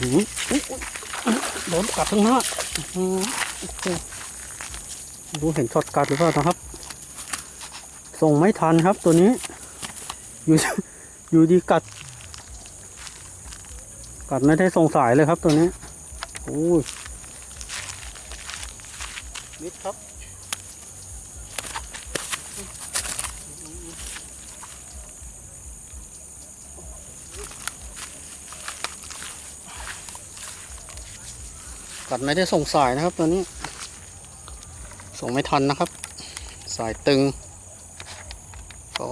หืออุ๊ยอุ๊ยโดนกัดทั้งหน้าดูเห็นช็อตกัดหรือเปล่านะครับ ส่งไม่ทันครับตัวนี้ อยู่อยู่ดีกัด กัดไม่ได้ส่งสายเลยครับตัวนี้โอ้ยมิดครับ กัดไม่ได้ส่งสายนะครับตัวนี้ ส่งไม่ทันนะครับ สายตึง ก็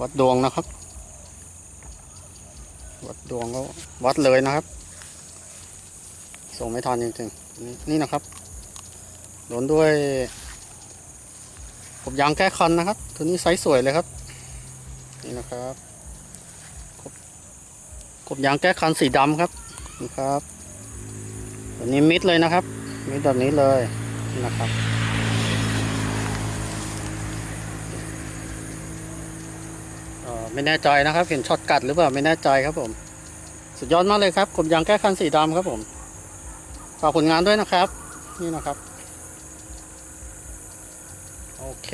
วัดดวงนะครับ วัดดวงก็วัดเลยนะครับ ส่งไม่ทันจริงๆนี่นะครับโดนด้วยกบยางแก้คันนะครับ ตัวนี้ไซส์สวยเลยครับ นี่นะครับกบกบยางแก้คันสีดำครับนี่ครับ ตัวนี้มิดเลยนะครับ มิดแบบนี้เลยนะครับ ไม่แน่ใจนะครับ เห็นช็อตกัดหรือเปล่าไม่แน่ใจครับผม สุดยอดมากเลยครับกบยางแก้คันสีดำครับผมฝากผลงานด้วยนะครับ นี่นะครับ โอเค